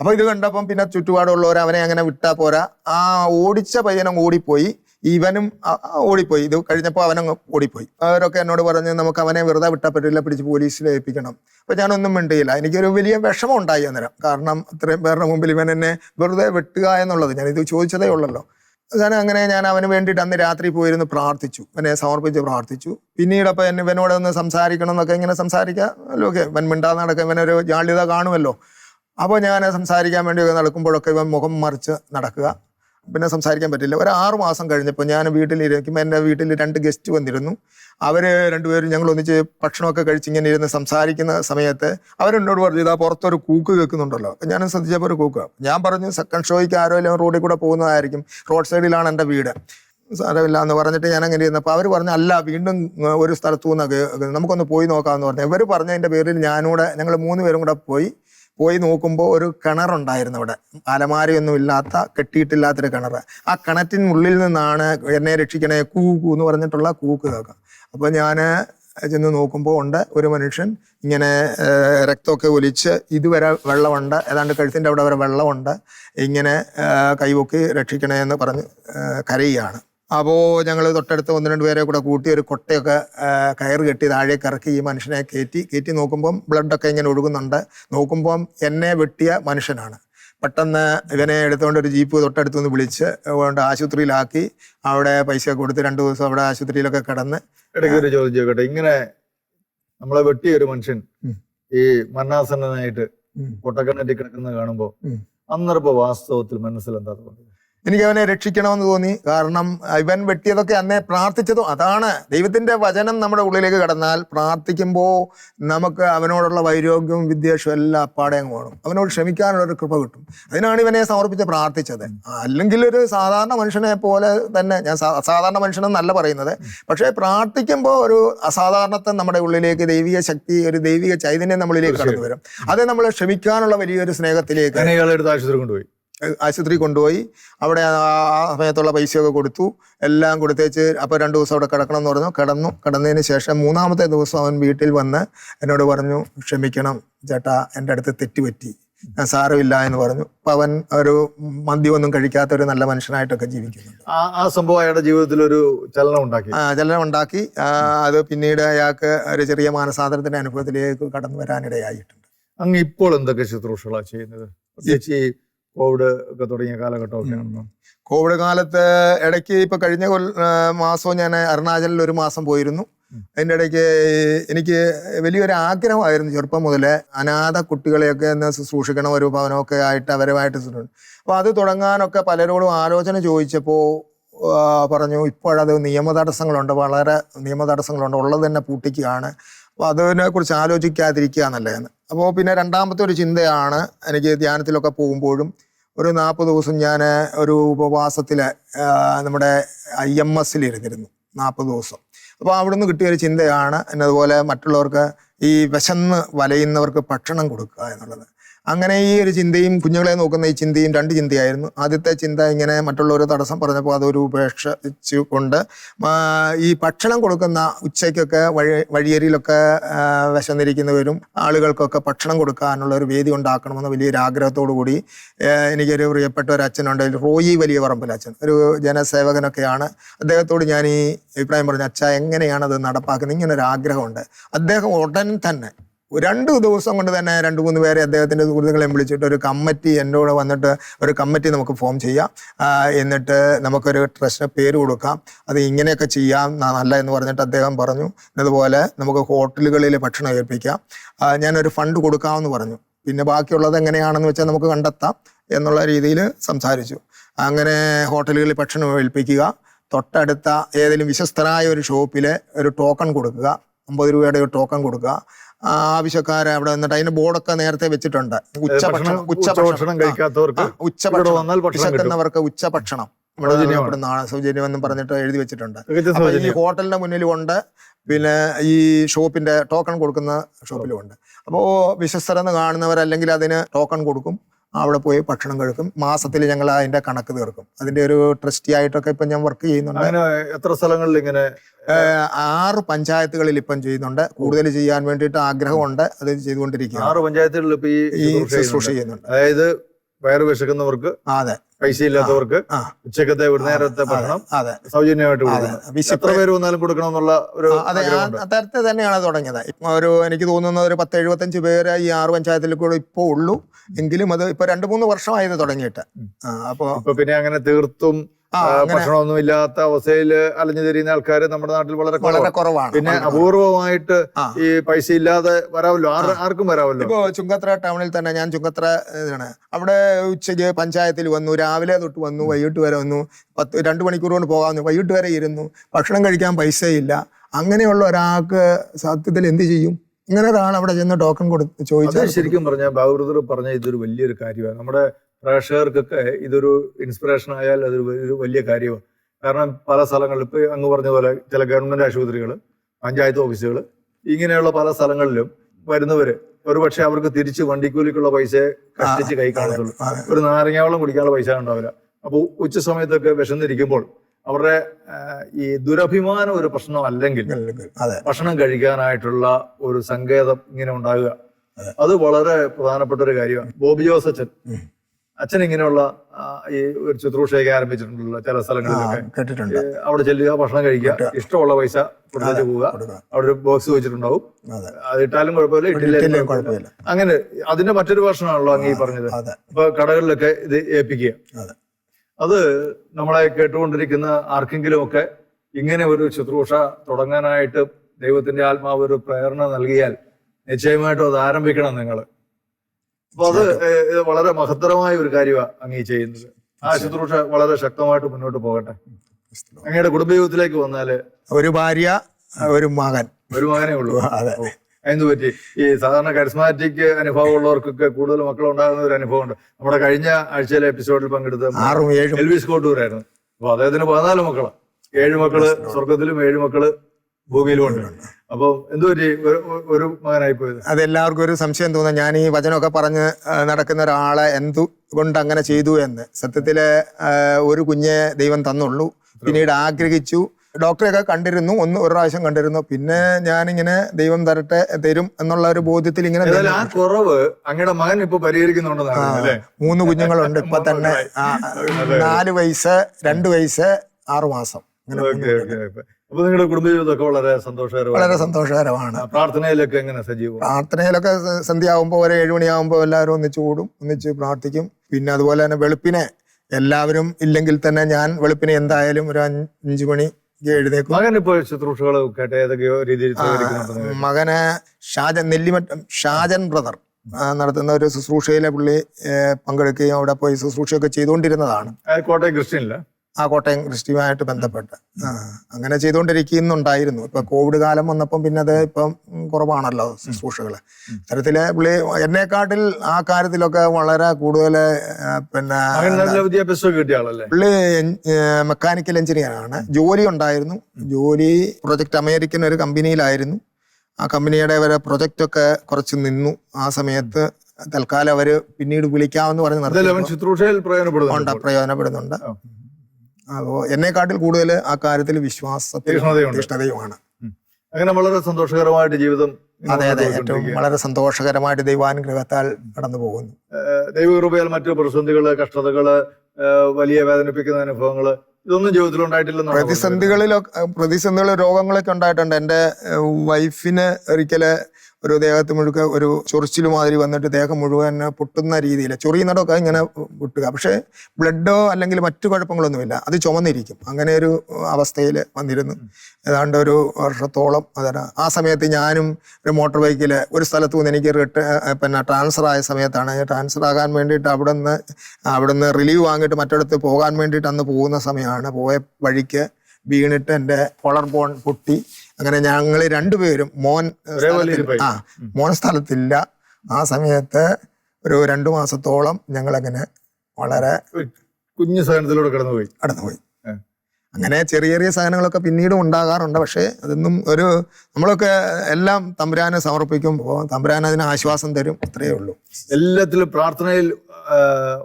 B: അപ്പൊ ഇത് കണ്ടപ്പം പിന്നെ ചുറ്റുപാടുള്ളവർ അവനെ അങ്ങനെ വിട്ടാ പോരാ. ആ ഓടിച്ച പയ്യനും ഓടിപ്പോയി. ഇവനും ഓടിപ്പോയി. ഇത് കഴിഞ്ഞപ്പോൾ അവനങ്ങ് ഓടിപ്പോയി. അവരൊക്കെ എന്നോട് പറഞ്ഞ് നമുക്ക് അവനെ വെറുതെ വിട്ടാൽ പറ്റില്ല പിടിച്ച് പോലീസിൽ ഏൽപ്പിക്കണം. അപ്പൊ ഞാനൊന്നും മിണ്ടിയില്ല. എനിക്കൊരു വലിയ വിഷമം ഉണ്ടായി അന്നേരം. കാരണം അത്രയും പേരുടെ മുമ്പിൽ ഇവൻ എന്നെ വെറുതെ വെട്ടുക എന്നുള്ളത്. ഞാൻ ഇത് ചോദിച്ചതേ ഉള്ളല്ലോ. ഞാൻ അങ്ങനെ ഞാൻ അവന് വേണ്ടിയിട്ട് അന്ന് രാത്രി പോയിരുന്ന് പ്രാർത്ഥിച്ചു. എന്നെ സമർപ്പിച്ച് പ്രാർത്ഥിച്ചു. പിന്നീട് അപ്പൊ എന്നെ ഇവനോട് ഒന്ന് സംസാരിക്കണം എന്നൊക്കെ ഇങ്ങനെ സംസാരിക്കാം. ഓക്കെ. ഇവൻ മിണ്ടാതെ നടക്കുക ഇവനൊരു ജാള്യത കാണുമല്ലോ. അപ്പോൾ ഞാൻ സംസാരിക്കാൻ വേണ്ടി നടക്കുമ്പോഴൊക്കെ ഇവൻ മുഖം മറിച്ച് നടക്കുക. പിന്നെ സംസാരിക്കാൻ പറ്റില്ല. ഒരു ആറു മാസം കഴിഞ്ഞപ്പോൾ ഞാൻ വീട്ടിലിരിക്കുമ്പോൾ എന്റെ വീട്ടിൽ രണ്ട് ഗസ്റ്റ് വന്നിരുന്നു. അവർ രണ്ടുപേരും ഞങ്ങൾ ഒന്നിച്ച് ഭക്ഷണമൊക്കെ കഴിച്ച് ഇങ്ങനെ ഇരുന്ന് സംസാരിക്കുന്ന സമയത്ത് അവരെന്നോട് പറഞ്ഞു ഇതാ പുറത്തൊരു കൂക്ക് കേൾക്കുന്നുണ്ടല്ലോ. ഞാൻ ശ്രദ്ധിച്ചപ്പോൾ ഒരു കൂക്ക്. ഞാൻ പറഞ്ഞു സെക്കൻഡ് ഷോയ്ക്ക് ആരോ ആരോലും റോഡിൽ കൂടെ പോകുന്നതായിരിക്കും. റോഡ് സൈഡിലാണ് എന്റെ വീട്. സാരമില്ല എന്ന് പറഞ്ഞിട്ട് ഞാൻ അങ്ങനെ ഇരുന്നപ്പോൾ അവർ പറഞ്ഞു അല്ല വീണ്ടും ഒരു സ്ഥലത്തു നിന്ന് നമുക്കൊന്ന് പോയി നോക്കാമെന്ന് പറഞ്ഞു. ഇവർ പറഞ്ഞതിന്റെ പേരിൽ ഞാനൂടെ ഞങ്ങൾ മൂന്ന് പേരും കൂടെ പോയി. പോയി നോക്കുമ്പോൾ ഒരു കിണറുണ്ടായിരുന്നു അവിടെ. അലമാരയൊന്നും ഇല്ലാത്ത കെട്ടിയിട്ടില്ലാത്തൊരു കിണർ ആ കിണറ്റിനുള്ളിൽ നിന്നാണ് എന്നെ രക്ഷിക്കണേ കൂ കൂ എന്ന് പറഞ്ഞിട്ടുള്ള കൂക്ക് കേൾക്കാം. അപ്പോൾ ഞാൻ ചെന്ന് നോക്കുമ്പോൾ ഉണ്ട് ഒരു മനുഷ്യൻ. ഇങ്ങനെ രക്തമൊക്കെ ഒലിച്ച് ഇതുവരെ വെള്ളമുണ്ട്. ഏതാണ്ട് കഴുത്തിന്റെ അവിടെ വരെ വെള്ളമുണ്ട്. ഇങ്ങനെ കൈവൊക്കി രക്ഷിക്കണേ എന്ന് പറഞ്ഞ് കരയുകയാണ്. അപ്പോൾ ഞങ്ങൾ തൊട്ടടുത്ത് ഒന്ന് രണ്ട് പേരെ കൂടെ കൂട്ടി ഒരു കൊട്ടയൊക്കെ കയർ കയറ് കെട്ടി താഴേക്ക് ഇറക്കി ഈ മനുഷ്യനെ കയറ്റി കയറ്റി നോക്കുമ്പം ബ്ലഡൊക്കെ ഇങ്ങനെ ഒഴുകുന്നുണ്ട്. നോക്കുമ്പം എന്നെ വെട്ടിയ മനുഷ്യനാണ്. പെട്ടെന്ന് ഇവനെ എടുത്തുകൊണ്ട് ഒരു ജീപ്പ് തൊട്ടടുത്ത് നിന്ന് വിളിച്ച് കൊണ്ട് ആശുപത്രിയിലാക്കി. അവിടെ പൈസ കൊടുത്ത് രണ്ട് ദിവസം അവിടെ ആശുപത്രിയിലൊക്കെ കിടന്ന്
A: ഇടയ്ക്ക് ഒരു ചോദ്യം ചോദിക്കട്ടെ. ഇങ്ങനെ നമ്മളെ വെട്ടിയ ഒരു മനുഷ്യൻ ഈ മന്നാസന്നനായിട്ട് കൊട്ടക്കണ്ണറ്റി കിടക്കുന്നത്
B: കാണുമ്പോൾ.
A: അന്നേരപ്പോ വാസ്തവത്തിൽ മനസ്സിലെന്താ തോന്നിയത്?
B: എനിക്ക് അവനെ രക്ഷിക്കണമെന്ന് തോന്നി. കാരണം ഇവൻ വെട്ടിയതൊക്കെ അന്നെ പ്രാർത്ഥിച്ചതും അതാണ്. ദൈവത്തിന്റെ വചനം നമ്മുടെ ഉള്ളിലേക്ക് കടന്നാൽ പ്രാർത്ഥിക്കുമ്പോൾ നമുക്ക് അവനോടുള്ള വൈരോഗ്യവും വിദ്വേഷവും എല്ലാം അപ്പാടെ അങ്ങ് വേണം അവനോട് ക്ഷമിക്കാനുള്ള ഒരു കൃപ കിട്ടും. അതിനാണ് ഇവനെ സമർപ്പിച്ച് പ്രാർത്ഥിച്ചത്. അല്ലെങ്കിൽ ഒരു സാധാരണ മനുഷ്യനെ പോലെ തന്നെ ഞാൻ സാധാരണ മനുഷ്യനെന്നല്ല പറയുന്നത്. പക്ഷേ പ്രാർത്ഥിക്കുമ്പോൾ ഒരു അസാധാരണത്വം നമ്മുടെ ഉള്ളിലേക്ക് ദൈവിക ശക്തി ഒരു ദൈവിക ചൈതന്യം നമ്മളിലേക്ക് കടന്നു വരും അത് നമ്മളെ ക്ഷമിക്കാനുള്ള വലിയൊരു സ്നേഹത്തിലേക്ക്
A: കൊണ്ടുപോയി.
B: ആശുപത്രി കൊണ്ടുപോയി. അവിടെ ആ സമയത്തുള്ള പൈസയൊക്കെ കൊടുത്തു. എല്ലാം കൊടുത്തേച്ച് അപ്പോൾ രണ്ട് ദിവസം അവിടെ കിടക്കണം എന്ന് പറഞ്ഞു. കിടന്നു. കിടന്നതിന് ശേഷം മൂന്നാമത്തെ ദിവസം അവൻ വീട്ടിൽ വന്ന് എന്നോട് പറഞ്ഞു ക്ഷമിക്കണം ചേട്ടാ എന്റെ അടുത്ത് തെറ്റുപറ്റി. ഞാൻ സാരമില്ല എന്ന് പറഞ്ഞു. അപ്പം അവൻ ഒരു മദ്യമൊന്നും കഴിക്കാത്ത ഒരു നല്ല മനുഷ്യനായിട്ടൊക്കെ ജീവിക്കുന്നു
A: ആ സംഭവം അയാളുടെ ജീവിതത്തിൽ ഒരു ചലനം ഉണ്ടാക്കി
B: ആ, ചലനം ഉണ്ടാക്കി അത് പിന്നീട് അയാൾക്ക് ഒരു ചെറിയ മാനസാന്തരത്തിന്റെ അനുഭവത്തിലേക്ക് കടന്നു വരാനിടയായിട്ടുണ്ട്.
A: അങ്ങ് ഇപ്പോൾ എന്തൊക്കെ ശുശ്രൂഷകളാണ് ചെയ്യുന്നത്? പ്രത്യേകിച്ച് കോവിഡ് ഒക്കെ തുടങ്ങിയ കാലഘട്ടമൊക്കെ ആണല്ലോ.
B: കോവിഡ് കാലത്ത് ഇടയ്ക്ക് ഇപ്പൊ കഴിഞ്ഞ മാസവും ഞാൻ അരുണാചലിൽ ഒരു മാസം പോയിരുന്നു. അതിന്റെ ഇടയ്ക്ക് എനിക്ക് വലിയൊരു ആഗ്രഹമായിരുന്നു ചെറുപ്പം മുതലേ അനാഥ കുട്ടികളെയൊക്കെ ഒന്ന് ശുശ്രൂഷിക്കണം ഒരു ഭവനമൊക്കെ ആയിട്ട് അവരുമായിട്ട് അപ്പൊ അപ്പോൾ അത് തുടങ്ങാനൊക്കെ പലരോടും ആലോചന ചോദിച്ചപ്പോൾ പറഞ്ഞു ഇപ്പോഴത് നിയമ തടസ്സങ്ങളുണ്ട് വളരെ നിയമ തടസ്സങ്ങളുണ്ട് ഉള്ളത് തന്നെ പൂട്ടിക്കുകയാണ്. അപ്പോൾ അതിനെക്കുറിച്ച് ആലോചിക്കാതിരിക്കുക നല്ലതെന്ന്. അപ്പോൾ പിന്നെ രണ്ടാമത്തെ ഒരു ചിന്തയാണ് എനിക്ക് ധ്യാനത്തിലൊക്കെ പോകുമ്പോഴും ഒരു നാൽപ്പത് ദിവസം ഞാൻ ഒരു ഉപവാസത്തിൽ നമ്മുടെ ഐ എം എസിൽ ഇരുന്നിരുന്നു നാൽപ്പത് ദിവസം. അപ്പോൾ അവിടുന്ന് ഒരു ചിന്തയാണ് എന്നതുപോലെ മറ്റുള്ളവർക്ക് ഈ വിശന്ന് വലയുന്നവർക്ക് ഭക്ഷണം കൊടുക്കുക എന്നുള്ളത്. അങ്ങനെ ഈ ഒരു ചിന്തയും കുഞ്ഞുങ്ങളെ നോക്കുന്ന ഈ ചിന്തയും രണ്ട് ചിന്തയായിരുന്നു. ആദ്യത്തെ ചിന്ത ഇങ്ങനെ മറ്റുള്ളവർ തടസ്സം പറഞ്ഞപ്പോൾ അതൊരു ഉപേക്ഷിച്ചു കൊണ്ട് ഈ ഭക്ഷണം കൊടുക്കുന്ന ഉച്ചയ്ക്കൊക്കെ വഴി വഴിയരിയിലൊക്കെ വിശന്നിരിക്കുന്നവരും ആളുകൾക്കൊക്കെ ഭക്ഷണം കൊടുക്കാനുള്ള ഒരു വേദി ഉണ്ടാക്കണമെന്ന് വലിയൊരു ആഗ്രഹത്തോടു കൂടി എനിക്കൊരു പ്രിയപ്പെട്ട ഒരു അച്ഛനുണ്ട്. റോയി വലിയ പറമ്പിൽ അച്ഛൻ. ഒരു ജനസേവകനൊക്കെയാണ്. അദ്ദേഹത്തോട് ഞാൻ ഈ അഭിപ്രായം പറഞ്ഞു അച്ഛ എങ്ങനെയാണ് അത് നടപ്പാക്കുന്നത്? ഇങ്ങനെ ആഗ്രഹമുണ്ട്. അദ്ദേഹം ഉടൻ തന്നെ രണ്ട് ദിവസം കൊണ്ട് തന്നെ രണ്ട് മൂന്ന് പേരെ അദ്ദേഹത്തിന്റെ സുഹൃത്തുക്കളെ വിളിച്ചിട്ട് ഒരു കമ്മിറ്റി എന്നോട് വന്നിട്ട് ഒരു കമ്മിറ്റി നമുക്ക് ഫോം ചെയ്യാം. എന്നിട്ട് നമുക്കൊരു ട്രസ്റ്റിന് പേര് കൊടുക്കാം. അത് ഇങ്ങനെയൊക്കെ ചെയ്യാം നല്ല എന്ന് പറഞ്ഞിട്ട് അദ്ദേഹം പറഞ്ഞു. അതുപോലെ നമുക്ക് ഹോട്ടലുകളിൽ ഭക്ഷണം ഏൽപ്പിക്കാം. ഞാനൊരു ഫണ്ട് കൊടുക്കാമെന്ന് പറഞ്ഞു. പിന്നെ ബാക്കിയുള്ളത് എങ്ങനെയാണെന്ന് വെച്ചാൽ നമുക്ക് കണ്ടെത്താം എന്നുള്ള രീതിയിൽ സംസാരിച്ചു. അങ്ങനെ ഹോട്ടലുകളിൽ ഭക്ഷണം ഏൽപ്പിക്കുക. തൊട്ടടുത്ത ഏതെങ്കിലും വിശ്വസ്തരായ ഒരു ഷോപ്പിലെ ഒരു ടോക്കൺ കൊടുക്കുക. അമ്പത് രൂപയുടെ ഒരു ടോക്കൺ കൊടുക്കുക. ആവശ്യക്കാരെ അവിടെ നിന്നിട്ട് അതിന് ബോർഡൊക്കെ നേരത്തെ വെച്ചിട്ടുണ്ട്. ഉച്ചഭക്ഷണം
A: ഭക്ഷണം ഉച്ചഭക്ഷണം.
B: ഉച്ചഭക്ഷണം വിശക്കുന്നവർക്ക് ഉച്ചഭക്ഷണം. ഇവിടെ
A: സൗജന്യമാണ്.
B: നൽകപ്പെടുന്നതാണ് സൗജന്യം എന്ന് പറഞ്ഞിട്ട് എഴുതി വെച്ചിട്ടുണ്ട്. ഈ ഹോട്ടലിന്റെ മുന്നിലും ഉണ്ട് പിന്നെ ഈ ഷോപ്പിന്റെ ടോക്കൺ കൊടുക്കുന്ന ഷോപ്പിലും ഉണ്ട് അപ്പോൾ വിശ്വസ്തരെന്ന് കാണുന്നവരല്ലെങ്കിൽ അതിന് ടോക്കൺ കൊടുക്കും. അവിടെ പോയി ഭക്ഷണം കഴിക്കും. മാസത്തിൽ ഞങ്ങൾ അതിന്റെ കണക്ക് തീർക്കും. അതിന്റെ ഒരു ട്രസ്റ്റി ആയിട്ടൊക്കെ ഇപ്പം ഞാൻ വർക്ക് ചെയ്യുന്നുണ്ട്.
A: എത്ര സ്ഥലങ്ങളിൽ ഇങ്ങനെ
B: ആറ് പഞ്ചായത്തുകളിൽ ഇപ്പം ചെയ്യുന്നുണ്ട്. കൂടുതൽ ചെയ്യാൻ വേണ്ടിയിട്ട് ആഗ്രഹമുണ്ട്. അത് ചെയ്തുകൊണ്ടിരിക്കുക
A: ആറ് പഞ്ചായത്തുകളിൽ ഇപ്പൊ ഈ ശുശ്രൂഷ. ചെയ്യുന്നുണ്ട്. അതായത് വയറ് വിശക്കുന്നവർക്ക്
B: അതെ.
A: പൈസ ഇല്ലാത്തവർക്ക് ഉച്ചക്കത്തെ ഒരു നേരത്തെ ഭക്ഷണം സൗജന്യമായിട്ട് എത്ര പേര് വന്നാലും കൊടുക്കണമെന്നുള്ള ഒരു
B: ആ, അതെ ആ
A: ആഗ്രഹമുണ്ട്.
B: തരത്തിൽ തന്നെയാണ് തുടങ്ങിയത്. ഇപ്പൊ ഒരു എനിക്ക് തോന്നുന്നത് ഒരു പത്ത് എഴുപത്തഞ്ച് പേര് ഈ ആറ് പഞ്ചായത്തിൽ കൂടെ ഇപ്പോൾ ഉള്ളൂ. എങ്കിലും അത് ഇപ്പൊ രണ്ട് മൂന്ന് വർഷമായത് തുടങ്ങിയിട്ട്. അപ്പോ
A: ഇപ്പൊ പിന്നെ അങ്ങനെ തീർത്തും ഭക്ഷണമൊന്നും ഇല്ലാത്ത അവസ്ഥയിൽ അലഞ്ഞു തിരിയുന്ന ആൾക്കാർ നമ്മുടെ നാട്ടിൽ വളരെ
B: വളരെ
A: കുറവാണ്. പിന്നെ അപൂർവമായിട്ട് ഈ പൈസ ഇല്ലാതെ വരാമല്ലോ? ആർക്കും വരാമല്ലോ?
B: ഇപ്പോ ചുങ്കത്ര ടൗണിൽ തന്നെ ഞാൻ ചുങ്കത്ര ഇതാണ്. അവിടെ ഉച്ചയ്ക്ക് പഞ്ചായത്തിൽ വന്നു രാവിലെ തൊട്ട് വന്നു വൈകിട്ട് വരെ വന്നു. പത്ത് രണ്ട് മണിക്കൂർ കൊണ്ട് പോകാമെന്ന്. വൈകിട്ട് വരെ ഇരുന്നു. ഭക്ഷണം കഴിക്കാൻ പൈസയില്ല അങ്ങനെയുള്ള ഒരാൾക്ക് സത്യത്തിൽ എന്ത് ചെയ്യും? ഇങ്ങനെ ഒരാൾ അവിടെ ചെന്ന് ടോക്കൺ കൊടുത്ത് ചോദിച്ചത്
A: ശരിക്കും പറഞ്ഞ ഭാഗവൃതർ പറഞ്ഞ ഇതൊരു വലിയൊരു കാര്യമാണ്. നമ്മുടെ പ്രേക്ഷകർക്കൊക്കെ ഇതൊരു ഇൻസ്പിറേഷൻ ആയാൽ അതൊരു ഒരു വലിയ കാര്യമാണ്. കാരണം പല സ്ഥലങ്ങളിൽ ഇപ്പൊ അങ്ങ് പറഞ്ഞ പോലെ ചില ഗവൺമെന്റ് ആശുപത്രികൾ പഞ്ചായത്ത് ഓഫീസുകൾ ഇങ്ങനെയുള്ള പല സ്ഥലങ്ങളിലും വരുന്നവര് ഒരുപക്ഷെ അവർക്ക് തിരിച്ച് വണ്ടിക്കൂലിക്കുള്ള പൈസ കഷ്ടിച്ച് കൈ കാണത്തുള്ളൂ ഒരു നാരങ്ങാവെള്ളം കുടിക്കാനുള്ള പൈസ ഉണ്ടാവില്ല. അപ്പോൾ ഉച്ച സമയത്തൊക്കെ വിശന്നിരിക്കുമ്പോൾ അവരുടെ ഈ ദുരഭിമാനം ഒരു പ്രശ്നം അല്ലെങ്കിൽ ഭക്ഷണം കഴിക്കാനായിട്ടുള്ള ഒരു സങ്കേതം ഇങ്ങനെ ഉണ്ടാകുക അത്. വളരെ പ്രധാനപ്പെട്ട ഒരു കാര്യമാണ്. ബോബി ജോസച്ചൻ. അച്ഛൻ ഇങ്ങനെയുള്ള ഈ ഒരു ശുശ്രൂഷയൊക്കെ ആരംഭിച്ചിട്ടുണ്ടല്ലോ ചില സ്ഥലങ്ങളിലൊക്കെ.
B: കേട്ടിട്ടുണ്ട്.
A: അവിടെ ചെല്ലുക ഭക്ഷണം കഴിക്കുക ഇഷ്ടമുള്ള പൈസ കൊടുത്തിട്ട് പോവുക. അവിടെ ഒരു ബോക്സ് വെച്ചിട്ടുണ്ടാവും.
B: അതെ.
A: ഇട്ടാലും കുഴപ്പമില്ല
B: ഇട്ടില്ല
A: കുഴപ്പമില്ല. അങ്ങനെ അതിന്റെ മറ്റൊരു വേർഷനാണല്ലോ അങ്ങ് ഈ പറഞ്ഞത്. ഇപ്പൊ കടകളിലൊക്കെ ഇത് ഏൽപ്പിക്കുക.
B: അതെ.
A: അത് നമ്മളെ കേട്ടുകൊണ്ടിരിക്കുന്ന ആർക്കെങ്കിലും ഒക്കെ ഇങ്ങനെ ഒരു ശുശ്രൂഷ തുടങ്ങാനായിട്ട് ദൈവത്തിന്റെ ആത്മാവ് ഒരു പ്രേരണ നൽകിയാൽ നിശ്ചയമായിട്ടും അത് ആരംഭിക്കണം നിങ്ങൾ അപ്പൊ അത് വളരെ മഹത്തരമായ ഒരു കാര്യമാണ് അങ്ങ് ചെയ്യുന്നത്. ആ ശുശ്രൂഷ വളരെ ശക്തമായിട്ട് മുന്നോട്ട് പോകട്ടെ. അങ്ങയുടെ കുടുംബജീവിതത്തിലേക്ക് വന്നാൽ
B: ഒരു ഭാര്യ ഒരു മകൻ.
A: ഒരു മകനേ ഉള്ളൂ.
B: അതെ.
A: എന്ത് പറ്റി ഈ സാധാരണ കരിസ്മാറ്റിക് അനുഭവം ഉള്ളവർക്കൊക്കെ കൂടുതൽ മക്കൾ ഉണ്ടാകുന്ന ഒരു അനുഭവം ഉണ്ട് നമ്മുടെ കഴിഞ്ഞ ആഴ്ചയിലെ എപ്പിസോഡിൽ പങ്കെടുത്ത
B: ആറും ഏഴും.
A: എൽവിസ് കോട്ടൂരായിരുന്നു. അപ്പൊ അദ്ദേഹത്തിന് പതിനാല് മക്കളാണ് ഏഴ് മക്കൾ സ്വർഗത്തിലും ഏഴ് മക്കൾ ഭൂമിയിലും ഉണ്ട്. അപ്പൊ എന്തോ ഒരു- മകനായി പോയത്.
B: അതെല്ലാവർക്കും ഒരു സംശയം തോന്നുന്നു. ഞാൻ ഈ വചനമൊക്കെ പറഞ്ഞ് നടക്കുന്ന ഒരാളെ എന്തുകൊണ്ട് അങ്ങനെ ചെയ്തു എന്ന്. സത്യത്തിൽ ഒരു കുഞ്ഞെ ദൈവം തന്നുള്ളൂ. പിന്നീട് ആഗ്രഹിച്ചു. ഡോക്ടറെയൊക്കെ കണ്ടിരുന്നു. ഒന്ന് ഒരു പ്രാവശ്യം കണ്ടിരുന്നു. പിന്നെ ഞാനിങ്ങനെ ദൈവം തരട്ടെ തരും എന്നുള്ള ഒരു ബോധ്യത്തിൽ ഇങ്ങനെ
A: ആ കുറവ് അങ്ങയുടെ മകൻ ഇപ്പൊ പരിഹരിക്കുന്നുണ്ടെന്നാണ്
B: മൂന്ന് കുഞ്ഞുങ്ങളുണ്ട്. ഇപ്പൊ തന്നെ നാല് വയസ്സ് രണ്ട് വയസ്സ് ആറു മാസം.
A: അപ്പൊ നിങ്ങളുടെ കുടുംബജീവിതമൊക്കെ വളരെ സന്തോഷകരമാണ്
B: വളരെ സന്തോഷകരമാണ്.
A: പ്രാർത്ഥനയിലൊക്കെ എങ്ങനെ സജീവം?
B: പ്രാർത്ഥനയിലൊക്കെ സന്ധ്യ സന്ധ്യയാകുമ്പോൾ ഒരു ഏഴ് മണിയാകുമ്പോൾ എല്ലാവരും ഒന്നിച്ച് കൂടും ഒന്നിച്ച് പ്രാർത്ഥിക്കും. പിന്നെ അതുപോലെ തന്നെ വെളുപ്പിനെ എല്ലാവരും ഇല്ലെങ്കിൽ തന്നെ ഞാൻ വെളുപ്പിനെ എന്തായാലും ഒരു അഞ്ചു മണി മണിക്ക്
A: മകൻ ഇപ്പോൾ ഏതൊക്കെയോ രീതിയിൽ
B: മകന് ഷാജൻ നെല്ലിമറ്റം ഷാജൻ ബ്രദർ നടത്തുന്ന ഒരു ശുശ്രൂഷയിലെ പുള്ളി പങ്കെടുക്കുകയും അവിടെ പോയി ശുശ്രൂഷയൊക്കെ ചെയ്തുകൊണ്ടിരുന്നതാണ്.
A: കോട്ടയം ക്രിസ്ത്യനില്ല
B: ആ കോട്ടയം ക്രിസ്റ്റിയുമായിട്ട് ബന്ധപ്പെട്ട്. അങ്ങനെ ചെയ്തുകൊണ്ടിരിക്കുന്നുണ്ടായിരുന്നു. ഇപ്പൊ കോവിഡ് കാലം വന്നപ്പം പിന്നെ അത് ഇപ്പം കുറവാണല്ലോ ശുശ്രൂഷകൾ അത്തരത്തിൽ പുള്ളി എന്നെക്കാട്ടിൽ ആ കാര്യത്തിലൊക്കെ വളരെ കൂടുതൽ പിന്നെ പുള്ളി മെക്കാനിക്കൽ എഞ്ചിനീയർ ആണ്. ജോലി ഉണ്ടായിരുന്നു. ജോലി പ്രൊജക്ട് അമേരിക്കൻ ഒരു കമ്പനിയിലായിരുന്നു. ആ കമ്പനിയുടെ വരെ പ്രൊജക്റ്റ് ഒക്കെ കുറച്ച് നിന്നു. ആ സമയത്ത് തൽക്കാലം അവർ പിന്നീട് വിളിക്കാമെന്ന് പറഞ്ഞ്
A: പ്രയോജനപ്പെടുന്നുണ്ട്.
B: അപ്പോ എന്നെക്കാട്ടിൽ കൂടുതൽ ആ കാര്യത്തിൽ വിശ്വാസത്തിൽ
A: തീക്ഷ്ണതയുണ്ട്.
B: തീഷ്ണതയുമാണ്.
A: അങ്ങനെ വളരെ സന്തോഷകരമായിട്ട് ജീവിതം
B: അതെ അതെ. ഏറ്റവും വളരെ സന്തോഷകരമായിട്ട് ദൈവാനുഗ്രഹത്താൽ കടന്നു പോകുന്നു.
A: ദൈവകൃപയാൽ മറ്റു പ്രതിസന്ധികൾ കഷ്ടതകൾ വലിയ വേദനിപ്പിക്കുന്ന അനുഭവങ്ങൾ ഇതൊന്നും ജീവിതത്തിൽ ഉണ്ടായിട്ടില്ല.
B: പ്രതിസന്ധികളിലൊക്കെ പ്രതിസന്ധികൾ രോഗങ്ങളൊക്കെ ഉണ്ടായിട്ടുണ്ട്. എന്റെ വൈഫിന് ഒരിക്കൽ ഒരു ദേഹത്ത് മുഴുക്ക ഒരു ചൊറിച്ചിൽ മാതിരി വന്നിട്ട് ദേഹം മുഴുവൻ പൊട്ടുന്ന രീതിയിൽ ചൊറിയുന്നിടമൊക്കെ ഇങ്ങനെ പൊട്ടുക. പക്ഷേ ബ്ലഡോ അല്ലെങ്കിൽ മറ്റു കുഴപ്പങ്ങളൊന്നുമില്ല. അത് ചുമന്നിരിക്കും. അങ്ങനെ ഒരു അവസ്ഥയിൽ വന്നിരുന്നു. ഏതാണ്ട് ഒരു വർഷത്തോളം അതാണ്. ആ സമയത്ത് ഞാനും ഒരു മോട്ടോർ ബൈക്കിൽ ഒരു സ്ഥലത്ത് നിന്ന് എനിക്ക് റിട്ടേ പിന്നെ ട്രാൻസ്ഫർ ആയ സമയത്താണ്. ട്രാൻസ്ഫർ ആകാൻ വേണ്ടിയിട്ട് അവിടെ നിന്ന് അവിടെ നിന്ന് റിലീവ് വാങ്ങിയിട്ട് മറ്റിടത്ത് പോകാൻ വേണ്ടിയിട്ട് അന്ന് പോകുന്ന സമയമാണ്. പോയ വഴിക്ക് വീണിട്ട് എന്റെ കൊളർ ബോൺ പൊട്ടി. അങ്ങനെ ഞങ്ങൾ രണ്ടുപേരും മോൻ ആ മോൻ സ്ഥലത്തില്ല. ആ സമയത്ത് ഒരു രണ്ടു മാസത്തോളം ഞങ്ങൾ അങ്ങനെ വളരെ
A: കുഞ്ഞു സഹനത്തിലൂടെ കടന്നുപോയി.
B: കടന്നുപോയി. അങ്ങനെ ചെറിയ ചെറിയ സാധനങ്ങളൊക്കെ പിന്നീടും ഉണ്ടാകാറുണ്ട്. പക്ഷേ അതൊന്നും ഒരു നമ്മളൊക്കെ എല്ലാം തമ്പുരാനെ സമർപ്പിക്കും. തമ്പുരാൻ അതിന് ആശ്വാസം തരും. അത്രയേ ഉള്ളൂ.
A: എല്ലാത്തിലും പ്രാർത്ഥനയിൽ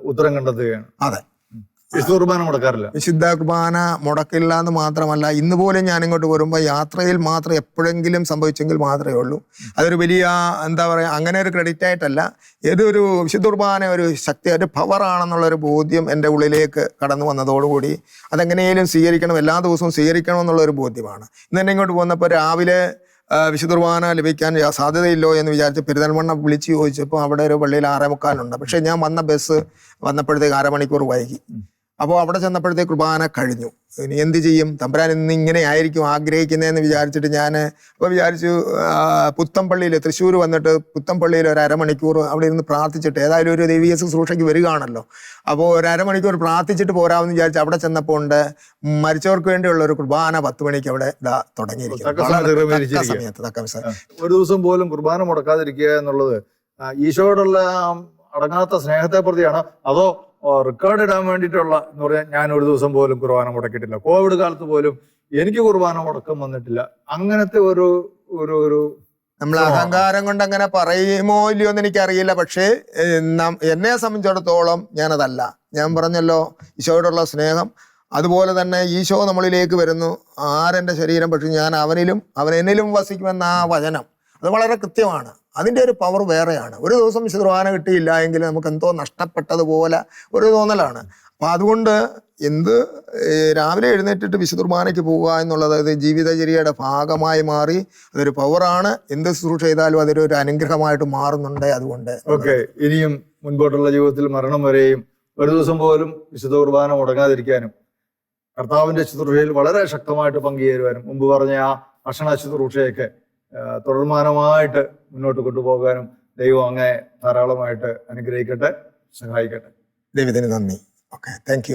A: ഉത്തരം കണ്ടെത്തുകയാണ്.
B: അതെ.
A: കുർബാന മുടക്കാറില്ല.
B: വിശുദ്ധ കുർബാന മുടക്കില്ല എന്ന് മാത്രമല്ല ഇന്ന് പോലും ഞാൻ ഇങ്ങോട്ട് വരുമ്പോൾ യാത്രയിൽ മാത്രം എപ്പോഴെങ്കിലും സംഭവിച്ചെങ്കിൽ മാത്രമേ ഉള്ളൂ. അതൊരു വലിയ എന്താ പറയുക അങ്ങനെ ഒരു ക്രെഡിറ്റ് ആയിട്ടല്ല. ഏതൊരു വിശുദ്ധ കുർബാന ഒരു ശക്തി ഒരു പവറാണെന്നുള്ള ഒരു ബോധ്യം എന്റെ ഉള്ളിലേക്ക് കടന്നു വന്നതോടുകൂടി അതെങ്ങനെയും സ്വീകരിക്കണം എല്ലാ ദിവസവും സ്വീകരിക്കണം എന്നുള്ള ഒരു ബോധ്യമാണ്. ഇന്ന് തന്നെ ഇങ്ങോട്ട് പോകുന്നപ്പോൾ രാവിലെ വിശുദ്ധ കുർബാന ലഭിക്കാൻ സാധ്യതയില്ലോ എന്ന് വിചാരിച്ച് പെരുന്തൽമണ്ണ വിളിച്ച് ചോദിച്ചപ്പോൾ അവിടെ ഒരു പള്ളിയിൽ ആറേ മുക്കാലുണ്ട് പക്ഷേ ഞാൻ വന്ന ബസ് വന്നപ്പോഴത്തേക്ക് അരമണിക്കൂർ വൈകി. അപ്പോൾ അവിടെ ചെന്നപ്പോഴത്തെ കുർബാന കഴിഞ്ഞു. ഇനി എന്ത് ചെയ്യും? തമ്പുരാൻ ഇന്ന് ഇങ്ങനെ ആയിരിക്കും ആഗ്രഹിക്കുന്നതെന്ന് വിചാരിച്ചിട്ട് ഞാൻ അപ്പോൾ വിചാരിച്ചു പുത്തമ്പള്ളിയിൽ തൃശ്ശൂർ വന്നിട്ട് പുത്തമ്പള്ളിയിൽ ഒരു അരമണിക്കൂർ അവിടെ ഇരുന്ന് പ്രാർത്ഥിച്ചിട്ട് ഏതായാലും ഒരു ദൈവീയ ശുശ്രൂഷയ്ക്ക് വരികയാണല്ലോ. അപ്പോൾ ഒരു അരമണിക്കൂർ പ്രാർത്ഥിച്ചിട്ട് പോരാമെന്ന് വിചാരിച്ച് അവിടെ ചെന്നപ്പോൾ ഉണ്ട് മരിച്ചവർക്ക് വേണ്ടിയുള്ള ഒരു കുർബാന പത്ത് മണിക്ക് അവിടെ ഇതാ
A: സമയത്ത്
B: തക്ക സമയത്ത്
A: ഒരു ദിവസം പോലും കുർബാന മുടക്കാതിരിക്കുക എന്നുള്ളത് ഈശോയോടുള്ള അടങ്ങാത്ത സ്നേഹത്തെ പ്രതിയാണ്. അതോ റെക്കോർഡ് ഇടാൻ വേണ്ടിയിട്ടുള്ള എന്ന് പറഞ്ഞാൽ ഞാൻ ഒരു ദിവസം പോലും കുർബാന മുടക്കിയിട്ടില്ല. കോവിഡ് കാലത്ത് പോലും എനിക്ക് കുർബാന മുടക്കം വന്നിട്ടില്ല. അങ്ങനത്തെ ഒരു ഒരു ഒരു
B: നമ്മൾ അഹങ്കാരം കൊണ്ട് അങ്ങനെ പറയുമോ ഇല്ലയോ എന്ന് എനിക്കറിയില്ല. പക്ഷേ എന്നെ സംബന്ധിച്ചിടത്തോളം ഞാനതല്ല. ഞാൻ പറഞ്ഞല്ലോ ഈശോയോടുള്ള സ്നേഹം. അതുപോലെ തന്നെ ഈശോ നമ്മളിലേക്ക് വരുന്നു. ആരെന്റെ ശരീരം പക്ഷെ ഞാൻ അവനിലും അവൻ എന്നിലും വസിക്കുമെന്ന ആ വചനം. അത് വളരെ കൃത്യമാണ്. അതിന്റെ ഒരു പവർ വേറെയാണ്. ഒരു ദിവസം വിശുദ്ധ കിട്ടിയില്ല എങ്കിൽ നമുക്ക് എന്തോ നഷ്ടപ്പെട്ടതുപോലെ ഒരു തോന്നലാണ്. അപ്പം അതുകൊണ്ട് എന്ത് രാവിലെ എഴുന്നേറ്റിട്ട് വിശുദ്ധർമാനയ്ക്ക് പോവുക എന്നുള്ളത് അത് ജീവിതചര്യയുടെ ഭാഗമായി മാറി അതൊരു പവറാണ് എന്ത് ശുശ്രൂഷ ചെയ്താലും അതൊരു ഒരു അനുഗ്രഹമായിട്ട് മാറുന്നുണ്ട് അതുകൊണ്ട്.
A: ഓക്കെ ഇനിയും മുൻപോട്ടുള്ള ജീവിതത്തിൽ മരണം വരെയും ഒരു ദിവസം പോലും വിശുദ്ധ കുർബാന മുടങ്ങാതിരിക്കാനും കർത്താവിന്റെ ശുശ്രൂഷയിൽ വളരെ ശക്തമായിട്ട് പങ്കുചേരുവാനും മുമ്പ് പറഞ്ഞ ആ ഭക്ഷണ ശുശ്രൂഷയൊക്കെ തുടർമാനമായിട്ട് മുന്നോട്ട് കൊണ്ടുപോകാനും ദൈവം അങ്ങനെ ധാരാളമായിട്ട് അനുഗ്രഹിക്കട്ടെ സഹായിക്കട്ടെ.
B: ദൈവത്തിന് നന്ദി. Okay thank